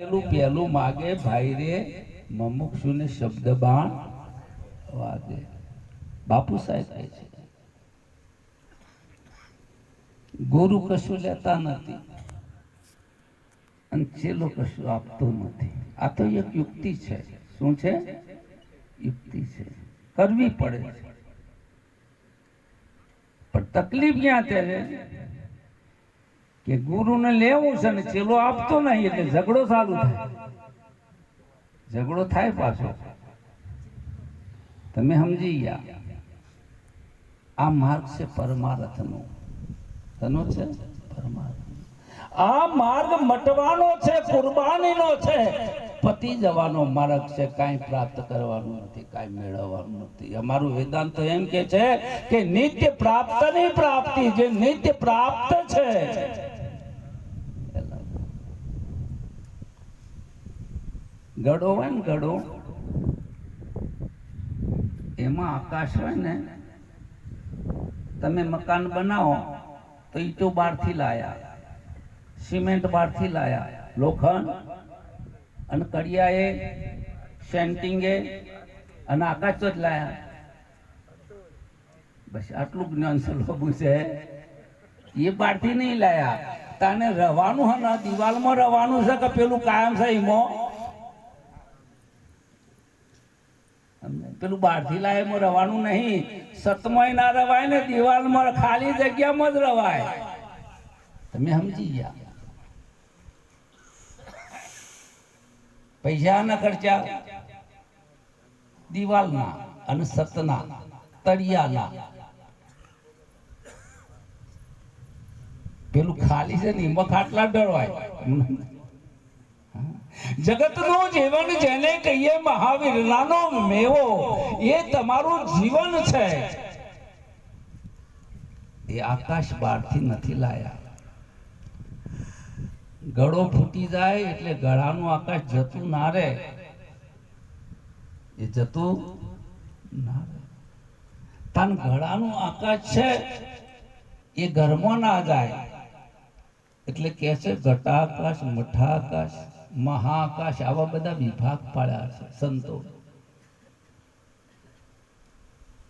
પેલું પેલું માગે, ભાઈ રે મમુક્ષુને શબ્દ બાણ. વાગે. બાપુ સાહેબ કહે છે, ગુરુ કશું લેતા નથી અને છેલ્લો કશું આપતો નથી. આ તો એક યુક્તિ છે. શું છે? યુક્તિ છે. કરવી પડે છે. પણ તકલીફ ક્યાં છે? કે ગુરુને લેવું છે ને ચેલો આપતો નહીં એટલે ઝઘડો ચાલુ થાય. ઝઘડો થાય પાછો. તમે સમજી ગયા. આ માર્ગ છે પરમાર્થનો. તનો છે? પરમાર્થ આ માર્ગ મટવાનો છે, કુરબાનીનો છે. પતિ જવાનો માર્ગ છે, કાંઈ પ્રાપ્ત કરવાનું નથી, કાંઈ મેળવવાનું નથી. અમારું વેદાંત એમ કે છે કે નિત્ય પ્રાપ્તની પ્રાપ્તિ, જે નિત્ય પ્રાપ્ત છે ગળો હોય ને ગળો એમાં આકાશ હોય ને, તમે મકાન બનાવો, તો ઈટો બહારથી લાયા, સિમેન્ટ બહારથી લાયા, લોખંડ અને કડિયાએ, સેન્ટિંગે અને આકાશ જ લાયા. બસ આટલું જ્ઞાન સલોબું છે. એ બહારથી નહીં લાયા. તાને રવાનું હે ને, દિવાલમાં રવાનું છે કે પેલું કાયમ છે એમાં? પેલું બહારથી લાયેમાં રવાનું નહીં. સતમય ના રવાય ને દિવાલમાં ખાલી જગ્યામાં જ રવાય. તમે સમજી ગયા. પૈસા ના ખર્ચા દિવાલના અને સતના, તળિયાના. પેલું ખાલી છે ને એમાં ખાટલા ડરવાય જગતનું જીવન જેને કહીએ મહાવીરલાનો મેવો, એ તમારું જીવન છે. એ આકાશ બહારથી નથી લાયા. ગળો ફૂટી જાય એટલે ગળાનું આકાશ જતું ના રહે. એ જતું ના રહે. તન ગળાનું આકાશ છે, એ ઘરમાં ના જાય. એટલે કે છે, ઘટાકાશ, મઠાકાશ. મહાઆકાશ આવા બધા વિભાગ પાડ્યા છે, સંતો.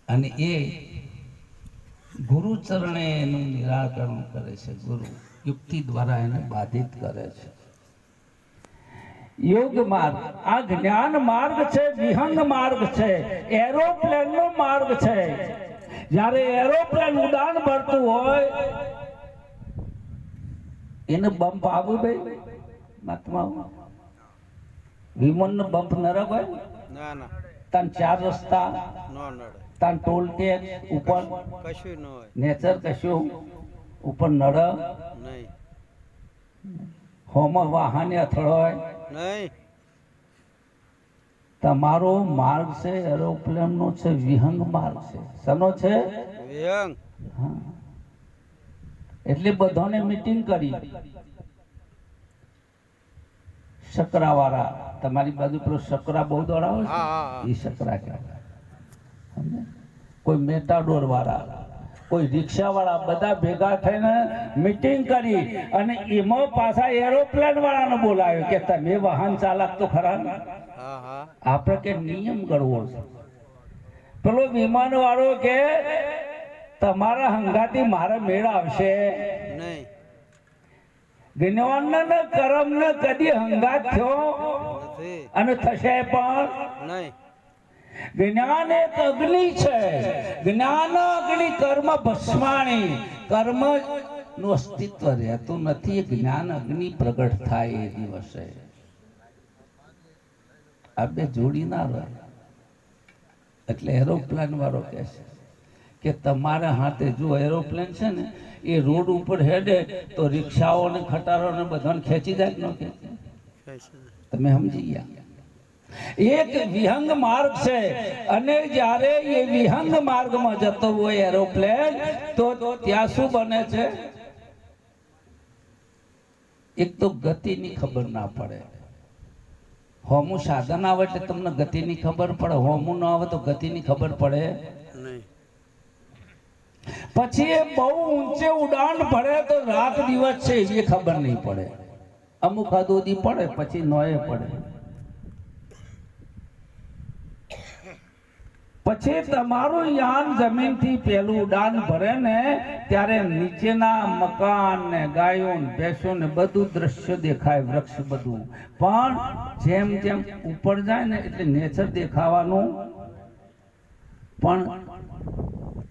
અને એ ગુરુ ચરણે એનું નિરાકરણ કરે છે, ગુરુ યુક્તિ દ્વારા એને બાધિત કરે છે. યોગ માર્ગ, આ જ્ઞાન માર્ગ છે, વિહંગ માર્ગ છે એરોપ્લેન નો માર્ગ છે. જ્યારે એરોપ્લેન ઉડાન ભરતું હોય, એને બમ્પ આવું ભાઈ મહાત્મા વિમાન નો બમ્પ નરક હોય? ના ના. તાન ચાર રસ્તા નો નડે. તાન ટોલ ટેક્સ ઉપર કશું ન હોય. નેચર કશું ઉપર નડ? નહીં. હોમ વાહને અથડ હોય? નહીં. તમારો માર્ગ છે એરોપ્લેન નો છે વિહંગ માર્ગ છે. સનો છે? વિહંગ. એટલે બધાને મીટિંગ કરી. શકરાવાળા. તમારી બાજુ પેલો શકરા બહુ દોડાવે છે એ શકરા કહેવાય. કોઈ મેટાડોર વાળા કોઈ રિક્ષા વાળા બધા ભેગા થઈને મિટિંગ કરી અને એમાં પાછા એરોપ્લેન વાળાને બોલાવ્યો કે તમે વાહન ચાલક તો ખરા આપણે કે નિયમ ગણવો છે. પેલો વિમાન વાળો કે તમારા હંગાથી મારે મેળ આવશે. નહીં. જ્ઞાન કર્મ ને કદી હંગાત થયો? અને થશે પણ? નહીં. જ્ઞાન એક અગ્નિ છે. જ્ઞાન અગ્નિ કર્મ ભસ્માણી. કર્મનું અસ્તિત્વ રહેતું નથી. જ્ઞાન અગ્નિ પ્રગટ થાય એ દિવસે. આ બે જોડી ના રહે. એટલે એરોપ્લેન વાળો કહે છે કે તમારા હાથે જો એરોપ્લેન છે ને એ રોડ ઉપર હેડે તો રિક્ષાઓ ને ખટારો ને બધાને ખેંચી જાય ન. તમે સમજી ગયા. એક વિહંગ માર્ગ છે અને જ્યારે એ વિહંગ માર્ગમાં જતો હોય એરોપ્લેન તો ત્યાં શું બને છે? એક તો ગતિની ખબર ના પડે. હોમું સાધન આવે એટલે તમને ગતિની ખબર પડે, હોમું ન આવે તો ગતિની ખબર પડે. પછી એ બહુ ઊંચે ઉડાન ભરે તો રાત દિવસ છે એ ખબર નહીં પડે. અમુક હદોદી પડે, પછી નોએ પડે. પછી તમારું યાન જમીનથી પહેલું ઉડાન ભરે ને ત્યારે નીચેના મકાન ને ગાયો ને ભેંસો ને બધું દ્રશ્ય દેખાય, વૃક્ષ બધું. પણ જેમ જેમ ઉપર જાય ને એટલે નેચર દેખાવાનું. પણ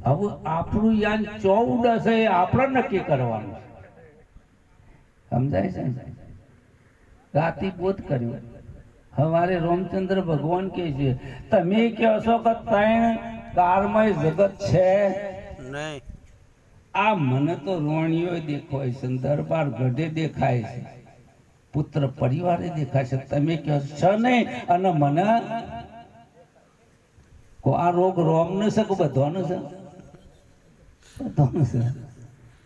હવે આપણું યાન ચૌદ હશે એ આપણે નક્કી કરવાનું સમજાય છે? રાતી બોધ કર્યું. હવારે રામચંદ્ર ભગવાન કહે છે તમે કહો છો કે ત્રણ કારમય જગત છે? નહીં. આ મને તો રોણીઓ દેખાય છે દરબાર ગઢે દેખાય છે. પુત્ર પરિવારે દેખાય છે તમે કહો છો નહીં? અને મને કો આ રોગ રોમનો છે કે બધાનો છે?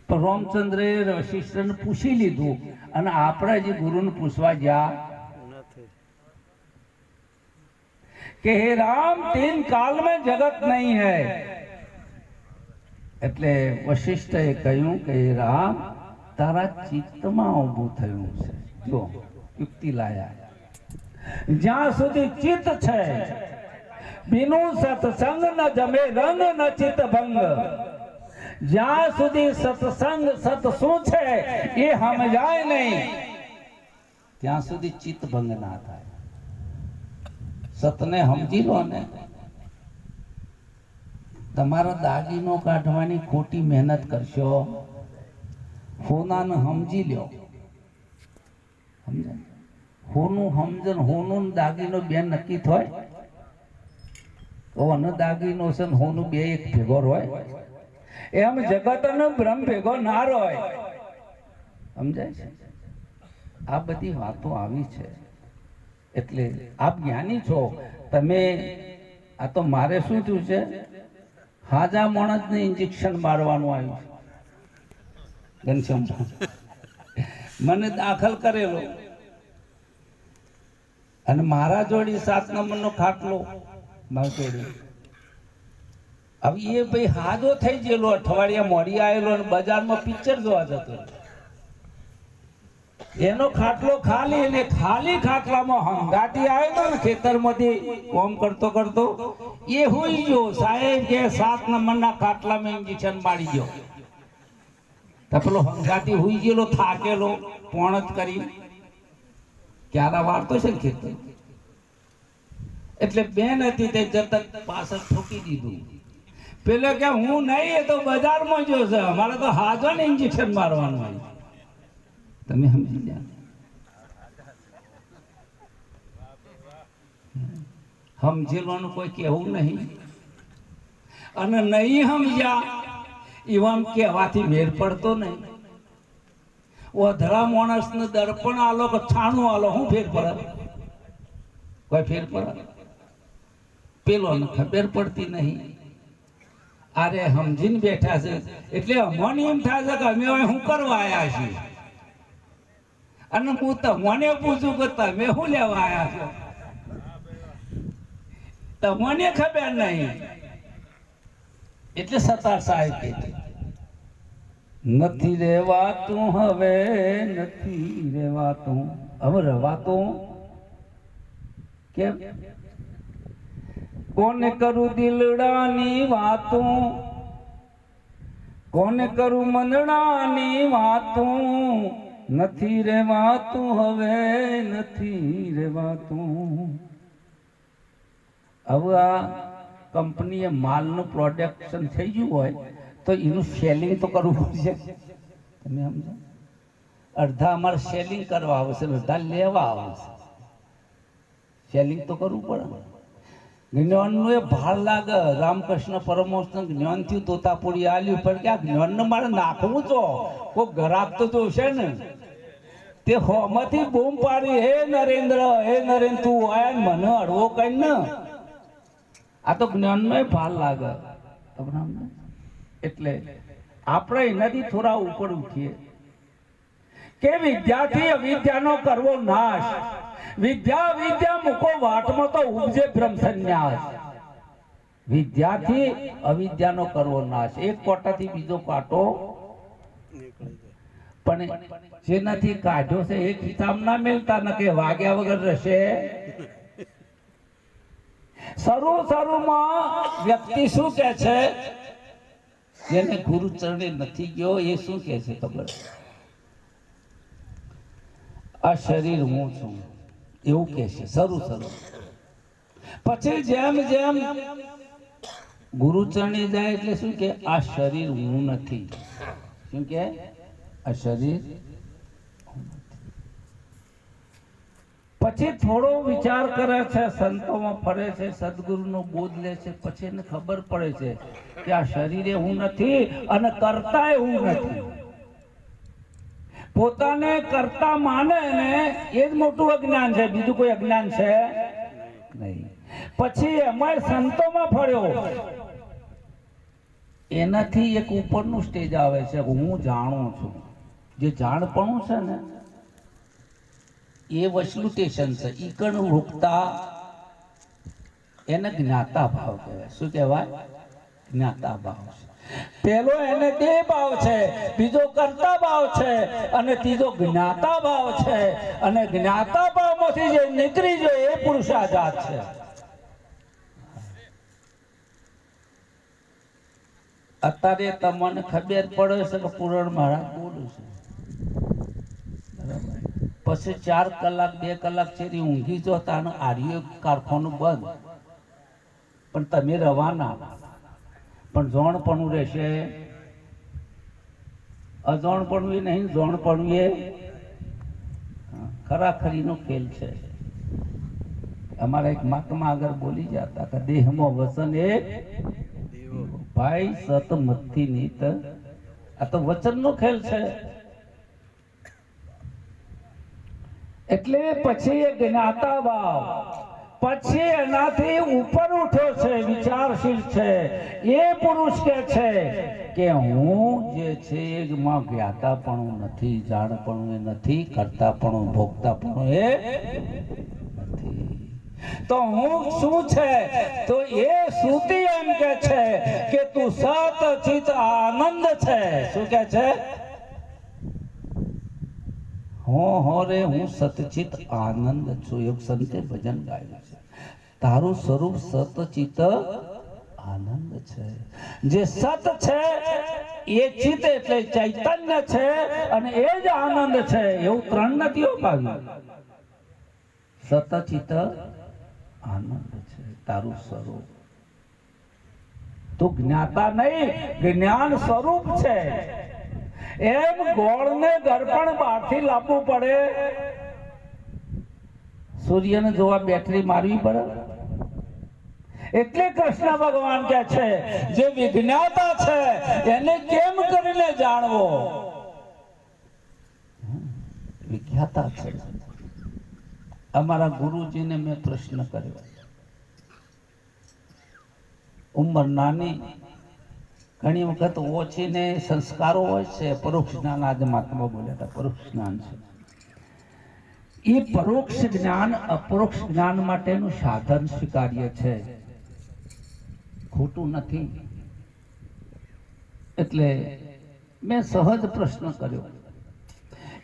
પણ વશિષ્ઠને પૂછી લીધું અને આપણે જે ગુરુને પૂછવા ગયા કે હે રામ તીન કાલ में જગત નહીં હૈ. એટલે વશિષ્ઠએ કહ્યું કે હે રામ, તારા ચિત્તમાં ઊભું થયું છે. જો, યુક્તિ લાયા. જ્યાં સુધી ચિત્ત છે, બિનુ સત્સંગ ન જમે, રંગ ન ચિત્ત ભંગ જ્યાં સુધી સત્સંગ સત શું છે, એ સમજાય નહીં. ત્યાં સુધી ચિત્ત ભંગ ના થાય. સતને સમજી લો ને. તમારા દાગીનો કાઢવાની ખોટી મહેનત કરશો. હોનાને સમજી લ્યો સમજાય? હોનું સમજણ હોનું દાગીનો બે નક્કી થાય. અન દાગીનો છે હોનું બે એક ભેગો હોય. એમ જગત અને ભ્રમ ભેગો ના હોય સમજાય છે? આ બધી વાતો આવી છે. એટલે આપ જ્ઞાની છો. તમે, આ તો મારે શું થયું છે? હાજા માણસને ઇન્જેક્શન મારવાનું આવ્યું ઘનશ્યામ મને દાખલ કરેલો. અને મારા જોડી સાત નંબરનો ખાટલો મારા જોડી. હવે એ ભાઈ હાદો થઈ ગયેલો, અઠવાડિયા મોડી આવેલો બજારમાં પિક્ચર જોવા જતો એનો ખાટલો ખાલી અને ખાલી ખાટલામાં હંગાટી આવ્યો ને ખેતરમાંથી કોમ કરતો કરતો, એ હુઈ ગયો. સાહેબ કે સાત નંબરના ખાટલામાં ઇન્જેક્શન મારી ગયો. તો પેલો હંગાટી હોઈ ગયેલો, થાકેલો પોણત કરી. ક્યારે વાળતો છે ને ખેતર? એટલે બેન હતી તે જતક પાછળ ઠોકી દીધું. પેલો કે, હું નહીં, એ તો બજારમાં જોશે અમારે તો હાજો ને ઇન્જેક્શન મારવાનું હોય. તમે સમજી ગયા. સમજેલવાનું કોઈ કહેવું નહીં. અને નહીં સમજ્યા એવામ કહેવાથી મેર પડતો નહીં. ઓધરા માણસને દર્પણ આલો કે છાણું આલો, હું ફેર પડે? કોઈ ફેર પડે? પેલો ખબર પડતી નહીં. અરે સમજીને બેઠા છે. એટલે અમને એમ થાય છે કે અમે હવે શું કરવા આવ્યા છીએ? અને હું તમને પૂછું કે તમે શું લેવા આવ્યા છો? તમને ખબર નહીં. એટલે સતાર સાહેબ નથી રેવાતું હવે, નથી રેવાતું હવે રવાતું કેમ? કોને કરું દિલડાની વાતો? કોને કરું મનડાની વાતો? નથી રેવાતું, હવે નથી રેવાતું. હવે આ કંપનીએ માલનું પ્રોડક્શન થઈ ગયું હોય, તો એનું સેલિંગ તો કરવું પડશે. તમે સમજો? અડધા અમારે સેલિંગ કરવા આવશે અડધા લેવા આવશે. સેલિંગ તો કરવું પડે. જ્ઞાનનો એ ભાર લાગે. રામકૃષ્ણ પરમહંસનું જ્ઞાન થયું, તોતાપુરી આલ્યું. પણ કે આ જ્ઞાનને મારે નાખવું તો? કોઈ ગ્રાહક તો જોશે ને? તે હોમાંથી બૂમ પાડી, હે નરેન્દ્ર હે નરેન્દ્ર તું હોય મને અડવો કઈ ને. આ તો જ્ઞાનનો એ ભાર લાગે. એટલે આપણે એનાથી થોડા ઉપર ઉઠીએ. કે વિદ્યાથી અવિદ્યાનો કરવો નાશ? વિદ્યા વિદ્યા મૂકો વાટમાં તો ઉપજે બ્રહ્મ સંન્યાસ. વિદ્યાથી અવિદ્યાનો કરવો નાશ. એક કોટાથી બીજો કાટો પણ જેનાથી કાઢ્યો છે, એ ખિતાબ ના મેલતા ન કે વાગ્યા વગર રહેશે. શરૂ, શરૂમાં વ્યક્તિ શું કે છે? જેને ગુરુ ચરણે નથી ગયો, એ શું કે છે ખબર? આ શરીર હું છું? એવું કે છે. સારું સારું. પછી જેમ જેમ ગુરુ ચરણે જાય એટલે શું કે, આ શરીર હું નથી. શું કે? આ શરીર પછી થોડો વિચાર કરે છે, સંતોમાં ફરે છે, સદગુરુનો બોધ લે છે, પછી એને ખબર પડે છે કે આ શરીરે હું નથી અને કરતાય હું નથી. પોતાને કરતા માને ને એ જ મોટું અજ્ઞાન છે, બીજું કોઈ અજ્ઞાન છે નહીં. પછી એમાંય સંતોમાં ફર્યો એનાથી એક ઉપરનું સ્ટેજ આવે છે, હું જાણું છું. જે જાણપણું છે ને, એ વસલુટેશન છે. ઈ રૂપતા એને જ્ઞાતા ભાવ કહેવાય. શું કહેવાય? જ્ઞાતા ભાવ છે. પેલો એને દેહ ભાવ છે, બીજો કરતા ભાવ છે, અને ત્રીજો જ્ઞાતા ભાવ છે. અને જ્ઞાતા ભાવમાંથી જે નીકળી જાય એ પુરુષાજાત છે. અત્યારે તમને ખબર પડે છે કે પુરણ મહારાજ બોલું છે. પછી ચાર કલાક, બે કલાક છે ઊંઘી જો તાનું આર્ય કારખાનું બંધ. પણ તમે રવાના પણ જોણપણું રહેશે. અજોણપણું એ નહીં જોણપણું એ ખરાખરીનો ખેલ છે. અમારા એક મહાત્મા આગળ બોલી જતા કે દેહમાં વસન એ ભાઈ સત મતથી નીત. આ તો વચનનો ખેલ છે. એટલે પછી એ જ્ઞાતા ભાવ પછી એનાથી ઉપર ઉઠ્યો છે, વિચારશીલ છે. એ પુરુષ કે છે કે હું જે છે એમાં જ્ઞાતાપણું નથી, જાણપણું એ નથી, કરતાપણું, ભોગતાપણું એ નથી. તો હું શું છે? તો એ શ્રુતિ એમ કે છે કે તું સત ચિત આનંદ છે. શું કે છે? હો હો રે, હું સતચિત આનંદ છું. એક સંતે ભજન ગાયું છે. તારું સ્વરૂપ સતચિત આનંદ છે. જે સત છે, એ ચિત એટલે ચૈતન્ય છે અને એ જ આનંદ છે. એવું ત્રણ નથી હો પાવ્યું સતચિત આનંદ છે. તારું સ્વરૂપ. તું જ્ઞાતા નહીં, જ્ઞાન સ્વરૂપ છે. એમ ગોળને દર્પણ બહારથી લાવવું પડે. સૂર્યને જોવા બેટરી મારવી પડે. એટલે કૃષ્ણ ભગવાન કે છે, જે વિજ્ઞાતા છે, એને કેમ કરીને જાણવો? વિજ્ઞાતા છે. અમારા ગુરુજીને મેં પ્રશ્ન કર્યો. ઉંમર નાની ઘણી વખત ઓછીને સંસ્કારો હોય છે, પરોક્ષ જ્ઞાન આજે મહાત્મા બોલ્યા હતા, પરોક્ષ જ્ઞાન છે. એ પરોક્ષ જ્ઞાન અપરોક્ષ જ્ઞાન માટેનું સાધન સ્વીકાર્ય છે. ખોટું નથી. એટલે મેં સહજ પ્રશ્ન કર્યો.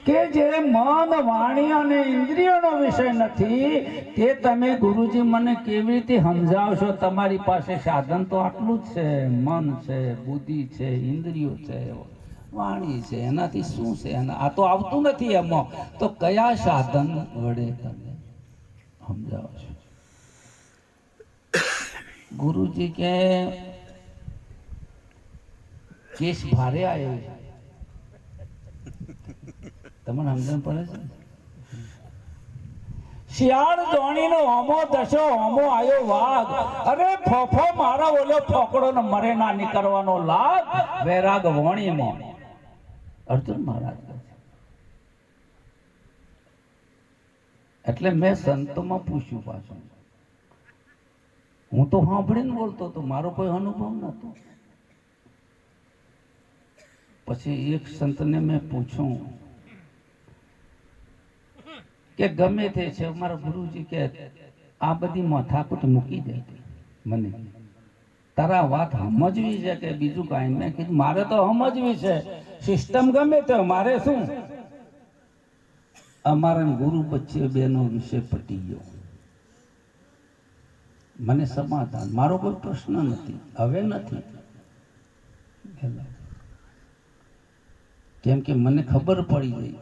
કે જે મન, વાણી અને ઇન્દ્રિયોનો વિષય નથી, તે તમે ગુરુજી મને કેવી રીતે સમજાવશો? તમારી પાસે સાધન તો આટલું જ છે. મન છે, બુદ્ધિ છે, ઇન્દ્રિયો છે, વાણી છે, એનાથી શું છે? આ તો આવતું નથી એમાં. તો કયા સાધન વડે તમે સમજાવશો? ગુરુજી કે, કેસ ભારે આવ્યો છે. તમને સમજણ પડે છે? શિયાળ ધોણીનો હોમો, દશો હોમો, આયો વાઘ. અરે ફોફો, મારા ઓલો ફોકડો ને મરે ના નીકળવાનો લાગ. વૈરાગ વણીમાં અર્જુન મહારાજ એટલે મેં સંતોમાં પૂછ્યું પાછું. હું તો સાંભળીને બોલતો હતો, મારો કોઈ અનુભવ નહોતો. પછી એક સંતને મેં પૂછ્યું કે ગમે તે છે, મારા ગુરુજી કે આ બધી મથાકૂટ મૂકી દે મને. તારા વાત સમજવી છે કે બીજું કાંઈ મેં કીધું, મારે તો સમજવી છે. સિસ્ટમ ગમે તે, મારે શું? અમારા ગુરુ વચ્ચે બેનો વિષય પટી ગયો. મને સમાધાન. મારો કોઈ પ્રશ્ન નથી. હવે નથી. કેમ કે મને ખબર પડી ગઈ.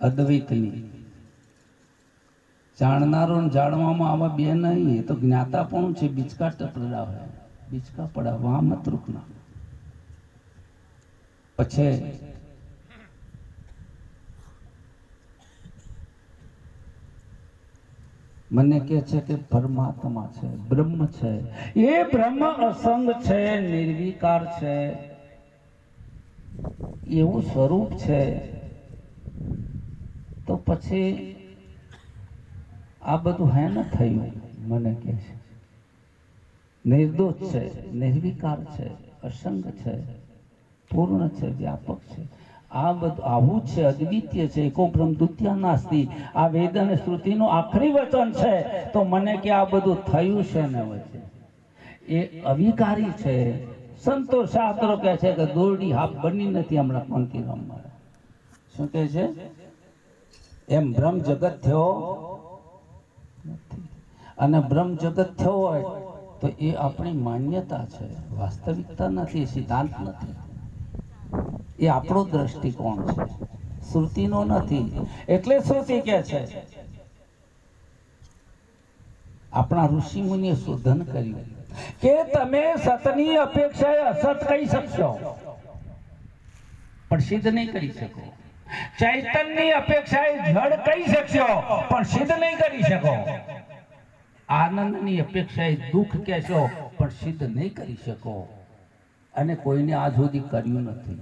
અદ્વૈતની. જાણનારો જાણવામાં આવા બે નહીં, એ તો જ્ઞાતાપણું છે, બીચકા ટપડાવે બીચકા પડાવવા મત પછી મને કે છે કે પરમાત્મા છે, બ્રહ્મ છે. એ બ્રહ્મ અસંગ છે, નિર્વિકાર છે. એવું સ્વરૂપ છે. તો પછી આ બધું હે ન થયું? મને કે છે. નિર્દોષ છે, નિર્વિકાર છે, અસંગ છે, પૂર્ણ છે, વ્યાપક છે. આ બધું આવું છે, અદ્વિતીય છે એકો બ્રહ્મ દ્વિતીય નાસ્તી આ વેદ અને શ્રુતિનું આખરી વચન છે. તો મને કે આ બધું થયું છે ને વચ્ચે? એ અવિકારી છે. સંતો શાસ્ત્રો કહે છે કે દોરડી હાફ બની નથી હમણાં પંક્તિ રમવા. શું કહે છે? એમ બ્રહ્મ જગત થયો અને બ્રહ્મ જગત થયો હોય તો એ આપણી માન્યતા છે. વાસ્તવિકતા નથી, સિદ્ધાંત નથી. એ આપણો દ્રષ્ટિકોણ છે. શ્રુતિનો નથી. એટલે શ્રુતિ કે છે. આપણા ઋષિ મુનિએ શોધન કર્યું કે તમે સતની અપેક્ષાએ અસત કહી શકશો. પણ સિદ્ધ નહીં કરી શકો. ચૈતન્યની અપેક્ષાએ જડ કહી શકશો, પણ સિદ્ધ નહીં કરી શકો. આનંદની અપેક્ષાએ દુઃખ કહેશો, પણ સિદ્ધ નહીં કરી શકો. અને કોઈને આ સુધી કર્યું નથી.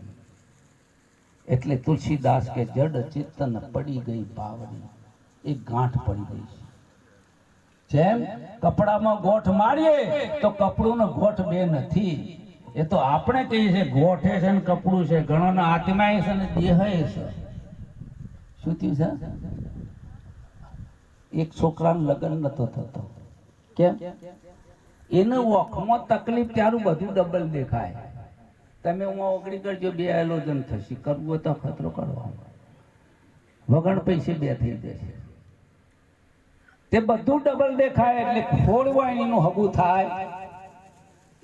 એટલે તુલસીદાસ કે જડ ચેતન પડી ગઈ ભાવની એ ગાંઠ પડી ગઈ છે. જેમ કપડામાં ગોઠ મારીએ, તો કપડું નો ગોઠ બે નથી. એ તો આપણે કહીએ છીએ ગોઠે છે ને કપડું છે. ઘણોના આત્માય છે ને દેહ છે. શું થયું છે? એક છોકરાને લગ્ન નતો થતો. કેમ? એને ઓખમાં તકલીફ ત્યારું બધું ડબલ દેખાય. તમે હું ઓગળી કરજો બે એલોજન થશે. કરવું હોય તો ખતરો કરવાનો. વગણ પૈસે બે થઈ જશે. તે બધું ડબલ દેખાય એટલે ખોડ વાણીનું હગું થાય.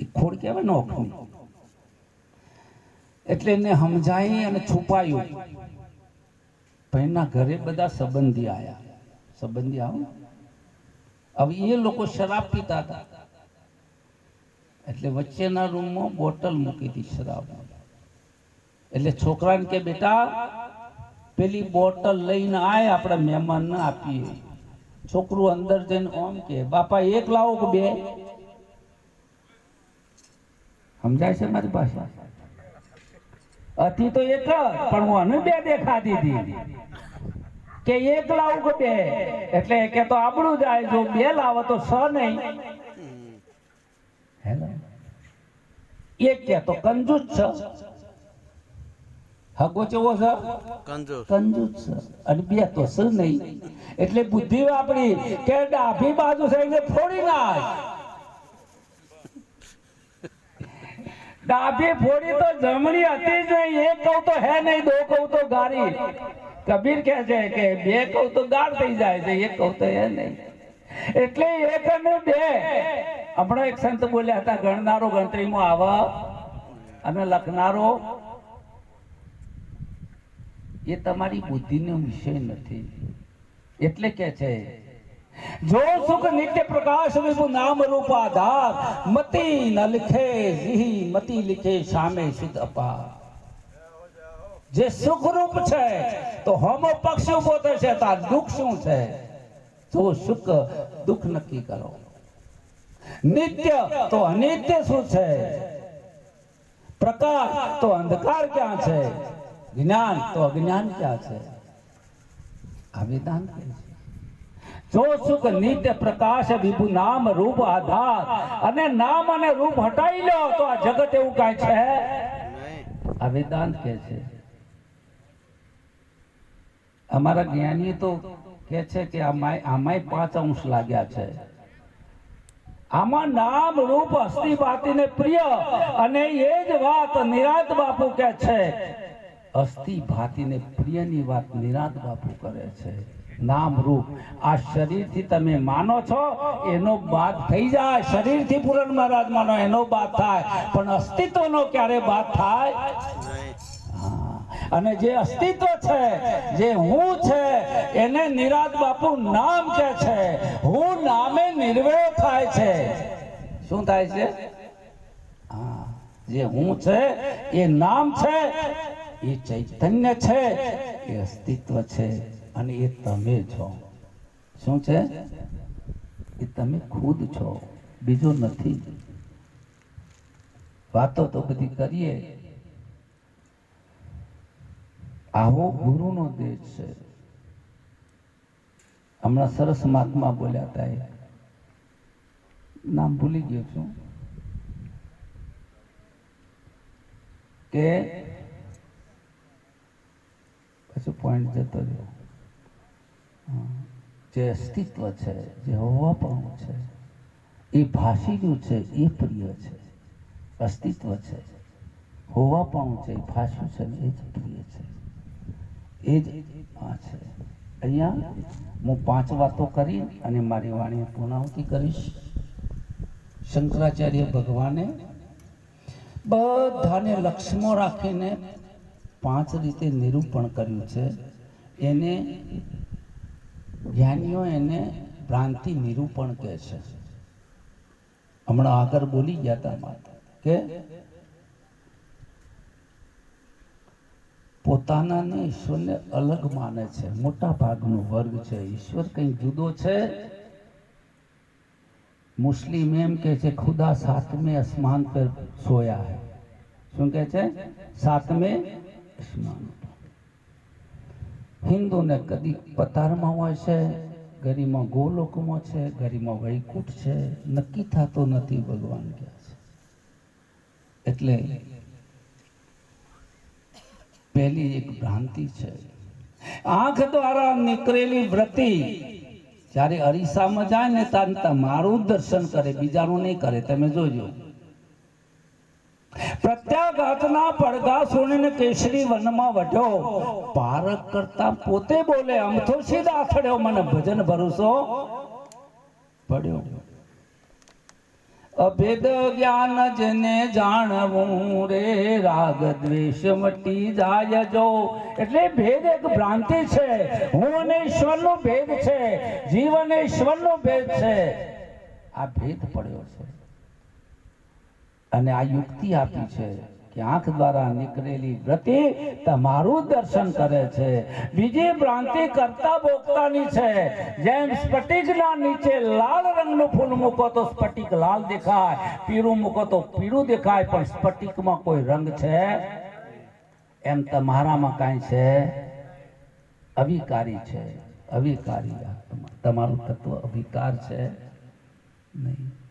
એ ખોડ કહેવાય ને ઓખની? એટલે એને સમજાય અને છુપાયું. ભાઈના ઘરે બધા સંબંધી આયા. સંબંધી આવો હવે એ લોકો શરાબ પીતા હતા. એટલે વચ્ચેના રૂમમાં બોટલ મૂકી હતી શરાબ. એટલે છોકરાને કે, બેટા, પેલી બોટલ લઈને આય, આપણે મહેમાનને આપીએ. છોકરું અંદર જઈને ઓમ કે, બાપા, એક લાવો કે બે? સમજાય છે મારી પાસે? હતી તો એક જ પણ હું અને બે દેખાતી હતી કે એક લાવું કે બે એટલે કે તો આપણું જાય જો બે લાવો તો છ નહીં. હેલો? એક કે તો કંજૂસ છે. હગો ચેવો છે? કંજૂસ. કંજૂસ છે. અને બે તો છે નહીં. એટલે બુદ્ધિ વાપરી કે ડાભી બાજુ છે એને ફોડી નાખ. ડાભી ફોડી તો જમણી હતી જ નહીં. એક કહું તો હે નહીં, દો કહું તો ગારી. કબીર કહે છે કે બે કહું તો ગાર થઈ જાય છે, એક કહું તો હે નહીં. એટલે એક અને બે. હમણાં એક સંત બોલ્યા હતા, ગણનારો ગણતરીમાં આવા અને લખનારો. એ તમારી બુદ્ધિનો વિષય નથી. એટલે કે છે જો સુખ નિત્ય પ્રકાશ વિભુ નામ રૂપ આધાર મતિ ન લિખે જી મતિ લિખે સામે શુદ્ધ અપાર જે સુખ રૂપ છે તો હોમો પક્ષ ઊભો થશે તાર દુઃખ શું છે જો સુખ દુઃખ નક્કી કરો નિત્ય તો અનિત્ય શું છે? પ્રકાશ તો અંધકાર ક્યાં છે? જ્ઞાન તો અજ્ઞાન ક્યાં છે? આ વેદાંત કહે છે જો સુખ નિત્ય પ્રકાશ વિભુ નામ રૂપ આધાર, અને નામ અને રૂપ હટાવી લો, તો આ જગત એવું કાંઈ છે? આ વેદાંત કે છે. અમારા જ્ઞાની તો કે છે કે આમાંય આમાંય પાંચ અંશ લાગ્યા છે. આમાં નામ રૂપ અસ્થિ બાતીને પ્રિય, અને એ જ વાત નિરાત બાપુ કે છે. અસ્થિ ભાતીને પ્રિયની વાત નિરાત બાપુ કરે છે. નામ રૂપ. આ શરીરથી તમે માનો છો? એનો બાદ થઈ જાય. શરીરથી પૂરણ મહારાજ માનો એનો બાદ થાય. પણ અસ્તિત્વનો ક્યારે બાદ થાય. અને જે અસ્તિત્વ છે, જે હું છે, એને નિરાજ બાપુ નામ કે છે. હું નામે નિર્વેળ થાય છે. શું થાય છે? જે હું છે, એ નામ છે, એ ચૈતન્ય છે, એ અસ્તિત્વ છે. અને એ તમે છો. શું છે? એ તમે ખુદ છો. બીજો નથી. વાતો તો બધી કરીએ. આવો ગુરુનો દેશ છે. હમણાં સરસ મહાત્મા બોલ્યા હતા એ નામ ભૂલી ગયો છું. કે? પછી પોઈન્ટ જતો રહ્યો. જે અસ્તિત્વ છે, જે હોવાપણું છે, એ ભાષીનું છે, એ પ્રિય છે. અસ્તિત્વ છે. હોવાપણું છે, એ ભાષ્યું છે એ જ પ્રિય છે. એ જ આ છે. અહીંયા હું પાંચ વાતો કરી અને મારી વાણી પૂર્ણાહુતિ કરીશ. શંકરાચાર્ય ભગવાને બધાને લક્ષ્યમાં રાખીને પાંચ રીતે નિરૂપણ કર્યું છે. એને જ્ઞાનીઓ એને ભ્રાંતિ નિરૂપણ કહે છે. હમણાં આગળ બોલી ગયા હતા કે પોતાનાને ઈશ્વરને અલગ માને છે, મોટા ભાગનો વર્ગ છે. ઈશ્વર કંઈ જુદો છે? મુસ્લિમ એમ કે છે, ખુદા સાતમે આસમાન પર સોયા હે. શું કહે છે? સાતમે આસમાન હિન્દુને કદી પતારમાં હોય છે, ગરીમાં ગોલોકમાં છે, ગરીમાં વૈકુંઠ છે, નક્કી થતો નથી ભગવાન કહે છે. એટલે પહેલી એક ભ્રાંતિ છે. આંખ દ્વારા નીકળેલી વ્રતિ જ્યારે અરીસામાં જાય ને ત્યારે તમારું દર્શન કરે, બીજાનું નહીં કરે, તમે જોજો. પ્રત્યાઘાતના પડઘા સુણીને કેસરી વનમાં વઢ્યો પારક કરતા પોતે બોલે અમથો સીધા અથડ્યો મને, ભજન ભરોસો પડ્યો. અભેદ જ્ઞાન જને જાણવું રે, રાગ દ્વેષ મટી જાય જો. એટલે ભેદ એક ભ્રાંતિ છે. હું અને ઈશ્વરનો ભેદ છે. જીવ અને ઈશ્વરનો ભેદ છે. આ ભેદ પડ્યો છે. અને આ યુક્તિ આપી છે કે આંખ દ્વારા નીકળેલી વ્રતિ તમારું દર્શન કરે છે. બીજી ભ્રાંતિ કરતા ભોગતાની છે. જેમ સ્ફટિકના નીચે લાલ રંગનું ફૂલ મૂકો તો સ્ફટિક લાલ દેખાય. પીળું મૂકો તો પીળું દેખાય, પણ સ્ફટિકમાં કોઈ રંગ છે? એમ તમારામાં કાંઈ છે? અવિકારી છે. અવિકારી તમારું તત્વ અવિકાર છે? નહીં.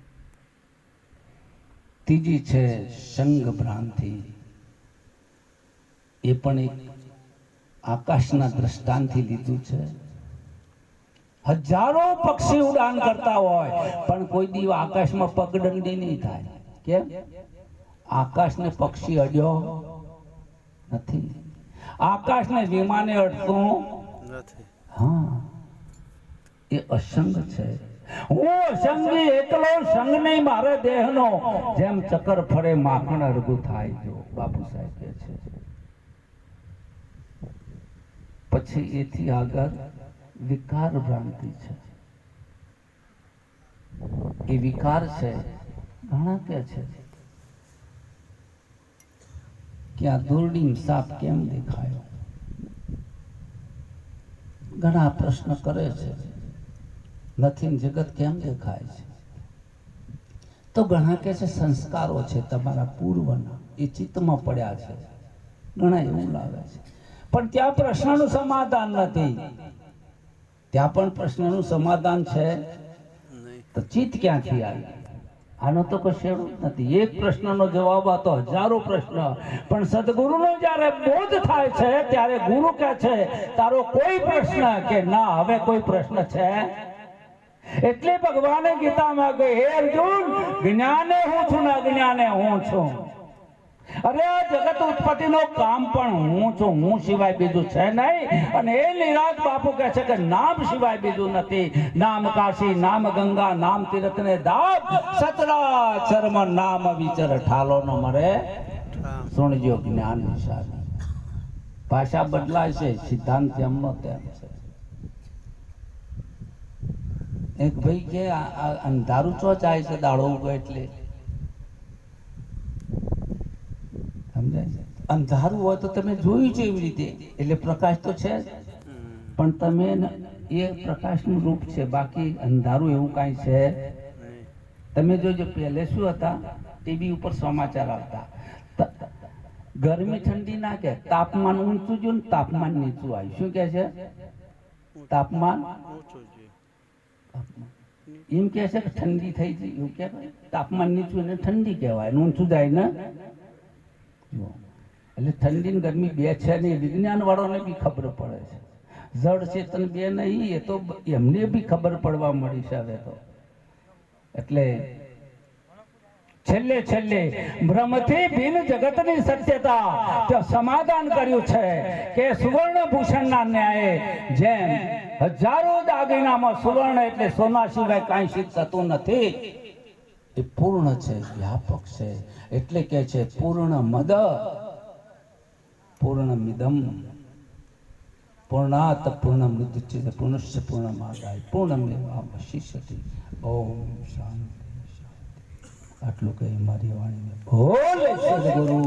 ત્રીજી છે સંગ ભ્રાંતિ. એ પણ એક આકાશના દ્રષ્ટાંતથી લીધું છે. હજારો પક્ષી ઉડાન કરતા હોય પણ કોઈ દિવસ આકાશમાં પગદંડી નહીં થાય. કેમ? આકાશને પક્ષી અડ્યો નથી. આકાશને વિમાને અડતું નથી. હા એ અસંગ છે. હું સંગી એકલો સંગ નહીં મારે દેહનો, જેમ ચક્કર ફરે માખણ અડગું થાય જો, બાપુ સાહેબ કહે છે. પછી એથી આગળ વિકાર ભ્રાંતિ છે. એ વિકાર છે, ઘણા કે છે. કે આ દોરડી સાપ કેમ દેખાયો? ઘણા પ્રશ્ન કરે છે. નથી, જગત કેમ દેખાય છે? તો ઘણા કે છે, સંસ્કારો છે તમારા પૂર્વના. એ ચિત્તમાં પડ્યા છે. ઘણા એવું લાગે છે. પણ ત્યાં પ્રશ્નનું સમાધાન નથી. ત્યાં પણ પ્રશ્નનું સમાધાન છે. તો ચિત્ત ક્યાંથી આવી? આનો તો કોઈ શેડો નથી. એક પ્રશ્નનો જવાબ હતો હજારો પ્રશ્ન. પણ સદગુરુનો જ્યારે બોધ થાય છે, ત્યારે ગુરુ કહે છે, તારો કોઈ પ્રશ્ન કે ના, હવે કોઈ પ્રશ્ન છે? એટલે ભગવાને ગીતામાં કહે હે અર્જુન, જ્ઞાને હું છું ને અજ્ઞાને હું છું. અરે જગત ઉત્પત્તિનો કામ પણ હું છું, હું સિવાય બીજું છે નહીં. અને એ નિરાજ બાપુ કહે છે કે, નામ સિવાય બીજું નથી. નામ કાશી, નામ ગંગા, નામ તીર્થ ને દાબ સચરાચરમ નામ વિચર ઠાલો નો મરે. સુણજો જ્ઞાન નિશાન ભાષા બદલાય છે, સિદ્ધાંત એમનો તેમ છે. એક ભાઈ કે અંધારું ચો જાય છે દાડો ઉગો એટલે? સમજાય છે? અંધારું હોય તો તમે જોયું છે એવી રીતે. એટલે પ્રકાશ તો છે. પણ તમે એ પ્રકાશનું રૂપ છે. બાકી અંધારું એવું કાંઈ છે તમે જોજો, પહેલે શું હતા? ટીવી ઉપર સમાચાર આવતા. ગરમી ઠંડી ના કે, તાપમાન ઊંચું જોયું તાપમાન નીચું આવ્યું. શું કે છે? તાપમાન? એમ કે છે કે ઠંડી થઈ ગઈ એવું કે તાપમાન નીચું એને ઠંડી કહેવાય. ઊંચું જાય ને? એટલે ઠંડી ને ગરમી બે છે ને વિજ્ઞાન વાળાને બી ખબર પડે છે. જળ ચેતન બે નહીં, એ તો એમને બી ખબર પડવા મળી છે હવે તો. એટલે છેલ્લે છેલ્લે બ્રહ્મથી ભિન્ન જગતની સત્યતા તે સમાધાન કર્યું છે કે સુવર્ણ ભૂષણના ન્યાયે જેમ હજારો દાગીનામાં સુવર્ણ એટલે સોના સિવાય કાંઈ શીખતું નથી, એ પૂર્ણ છે, વ્યાપક છે. એટલે કે છે પૂર્ણ મદ, પૂર્ણ મિદમ, પૂર્ણાત પૂર્ણ મુદચ્યતે પૂર્ણસ્ય પૂર્ણમાદાય પૂર્ણમેવાવશિષ્યતિ ઓમ શાંતિ શાંતિ. આટલું કહી મારી વાણીને ભોલે સદગુરુ